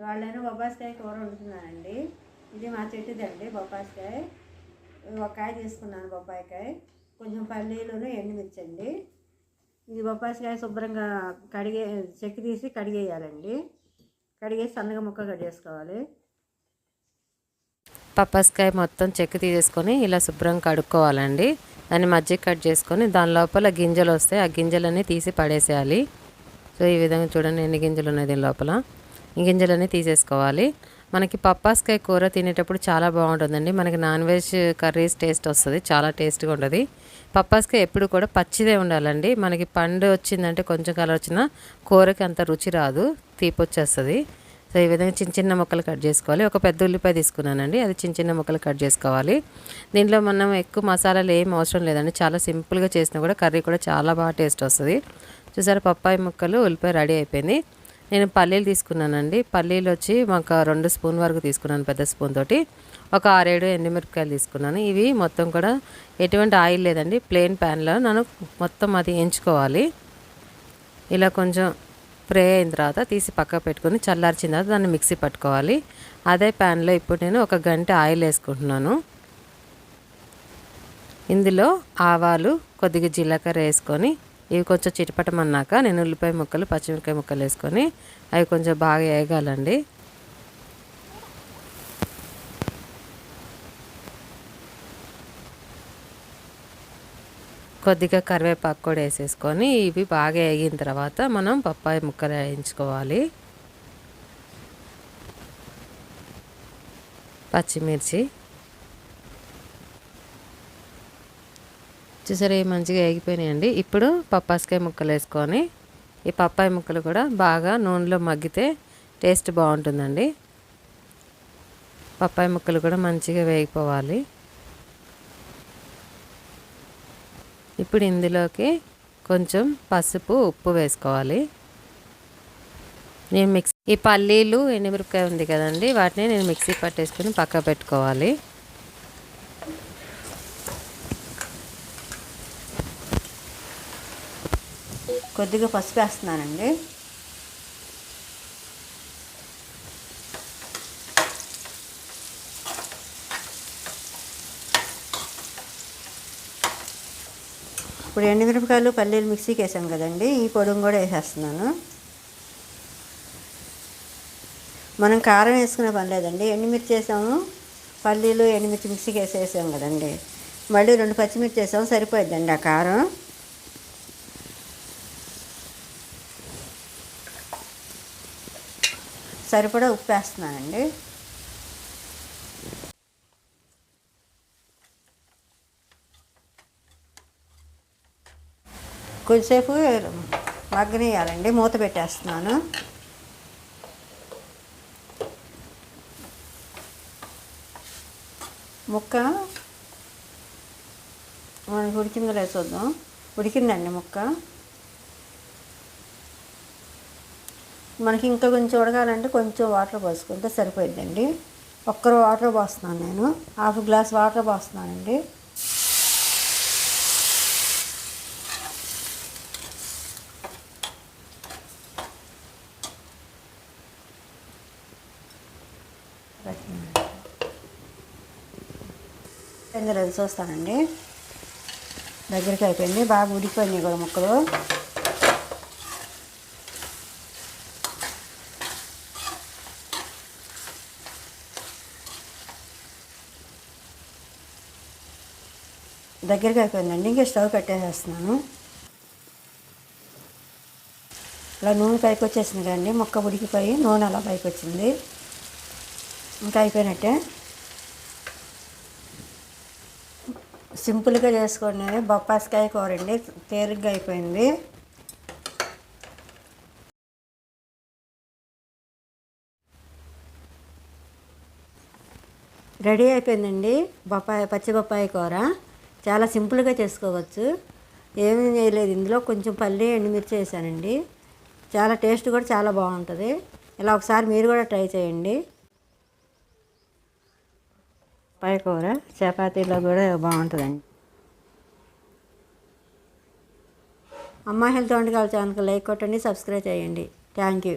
ఇవాళ నేను బొబ్బాస్కాయ కూర వండుతున్నానండి ఇది మా చెట్టుదండి బొబ్బాస్కాయ ఒక కాయ తీసుకున్నాను బొబ్బాయికాయ కొంచెం పల్లీలు ఎండుమిర్చి ఇది బొబ్బాస్కాయ శుభ్రంగా కడిగే చెక్కి తీసి కడిగేయాలండి. కడిగేసి సన్నగా ముక్క కట్ చేసుకోవాలి. పప్పస్కాయ మొత్తం చెక్కు తీసేసుకొని ఇలా శుభ్రంగా కడుక్కోవాలండి. దాన్ని మజ్జిగ కట్ చేసుకొని దాని లోపల గింజలు వస్తాయి. ఆ గింజలన్నీ తీసి పడేసేయాలి. సో ఈ విధంగా చూడండి ఎన్ని గింజలు ఉన్నాయి దీని లోపల. గింజలన్నీ తీసేసుకోవాలి. మనకి పప్పాస్కాయ కూర తినేటప్పుడు చాలా బాగుంటుందండి. మనకి నాన్ వెజ్ కర్రీస్ టేస్ట్ వస్తుంది చాలా టేస్ట్గా ఉంటుంది. పప్పాస్కాయ ఎప్పుడు కూడా పచ్చిదే ఉండాలండి. మనకి పండు వచ్చిందంటే కొంచెం కలర్ వచ్చినా కూరకి అంత రుచి రాదు తీపి వచ్చేస్తుంది. సో ఈ విధంగా చిన్న చిన్న ముక్కలు కట్ చేసుకోవాలి. ఒక పెద్ద ఉల్లిపాయ తీసుకున్నానండి. అది చిన్న చిన్న ముక్కలు కట్ చేసుకోవాలి. దీంట్లో మనం ఎక్కువ మసాలాలు ఏం అవసరం లేదండి. చాలా సింపుల్గా చేసినా కూడా కర్రీ కూడా చాలా బాగా టేస్ట్ వస్తుంది. చూసారా పప్పాయి ముక్కలు ఉల్లిపాయ రెడీ అయిపోయింది. నేను పల్లీలు తీసుకున్నానండి. పల్లీలు వచ్చి మాకు రెండు స్పూన్ వరకు తీసుకున్నాను పెద్ద స్పూన్ తోటి. ఒక ఆరేడు ఎండుమిరపకాయలు తీసుకున్నాను. ఇవి మొత్తం కూడా ఎటువంటి ఆయిల్ లేదండి. ప్లెయిన్ ప్యాన్లో నన్ను మొత్తం అది ఎంచుకోవాలి. ఇలా కొంచెం ఫ్రై అయిన తర్వాత తీసి పక్క పెట్టుకుని చల్లార్చిన తర్వాత దాన్ని మిక్సీ పట్టుకోవాలి. అదే ప్యాన్లో ఇప్పుడు నేను ఒక గంట ఆయిల్ వేసుకుంటున్నాను. ఇందులో ఆవాలు కొద్దిగా జీలకర్ర వేసుకొని ఇవి కొంచెం చిటపటమన్నాక నేను ఉల్లిపాయ ముక్కలు పచ్చిమిరకాయ ముక్కలు వేసుకొని అవి కొంచెం బాగా వేయగాలండి కొద్దిగా కరివేపాకు కూడా వేసేసుకొని ఇవి బాగా వేగిన తర్వాత మనం పప్పాయి ముక్కలు వేయించుకోవాలి. పచ్చిమిర్చి చూసారా మంచిగా వేగిపోయినాయండి ఇప్పుడు పప్పాసకాయ ముక్కలు వేసుకొని ఈ పప్పాయి ముక్కలు కూడా బాగా నూనెలో మగ్గితే టేస్ట్ బాగుంటుందండి. పప్పాయి ముక్కలు కూడా మంచిగా వేగిపోవాలి. ఇప్పుడు ఇందులోకి కొంచెం పసుపు ఉప్పు వేసుకోవాలి. నేను మిక్సీ ఈ పల్లీలు ఎండుమిరపకాయ ఉంది కదండి వాటిని నేను మిక్సీ పట్టేసుకుని పక్క పెట్టుకోవాలి. కొద్దిగా పసుపు వేస్తున్నానండి ఇప్పుడు ఎండుమిరపకాయలు పల్లీలు మిక్సీకి వేసాం కదండి ఈ పొడిని కూడా వేసేస్తున్నాను. మనం కారం వేసుకునే పని లేదండి ఎండుమిర్చి వేసాము పల్లీలు ఎండుమిర్చి మిక్సీకి వేసేసాం కదండి. మళ్ళీ రెండు పచ్చిమిర్చి వేసాము సరిపోద్దండి ఆ కారం. సరిపడా ఉప్పు వేస్తున్నానండి కొద్దిసేపు మగ్గనేయాలండి మూత పెట్టేస్తున్నాను. ముక్క మనకు ఉడికిందో లేదు చూద్దాం. ఉడికిందండి ముక్క. మనకి ఇంకా కొంచెం ఉడకాలంటే కొంచెం వాటర్ పోసుకుంటే సరిపోయిందండి ఒక్కరు వాటర్ పోస్తున్నాను నేను. హాఫ్ గ్లాస్ వాటర్ పోస్తున్నానండి. ఇందులో చూస్తానండి దగ్గరికి అయిపోయింది. బాగా ఉడికిపోయినాయి కూడా ముక్కలు. దగ్గరికి అయిపోయిందండి. ఇంకా స్టవ్ కట్టేసేస్తున్నాను. ఇలా నూనె పైకి వచ్చేసింది కదండి. మొక్క ఉడికిపోయి నూనె అలా పైకి వచ్చింది ఇంకా అయిపోయినట్టే. సింపుల్గా చేసుకోండి. బొప్పాసికాయ కూర అండి తేలిగ్గా అయిపోయింది. రెడీ అయిపోయిందండి బొప్పాయి పచ్చి బొప్పాయి కూర. చాలా సింపుల్గా చేసుకోవచ్చు. ఏమి చేయలేదు. ఇందులో కొంచెం పల్లి ఎండుమిర్చి వేసానండి. చాలా టేస్ట్ కూడా చాలా బాగుంటుంది. ఇలా ఒకసారి మీరు కూడా ట్రై చేయండి. పైకూర చపాతీలో కూడా బాగుంటుందండి. అమ్మ హెల్త్ వంటకాల ఛానల్కి లైక్ కొట్టండి సబ్స్క్రైబ్ చేయండి. Thank you.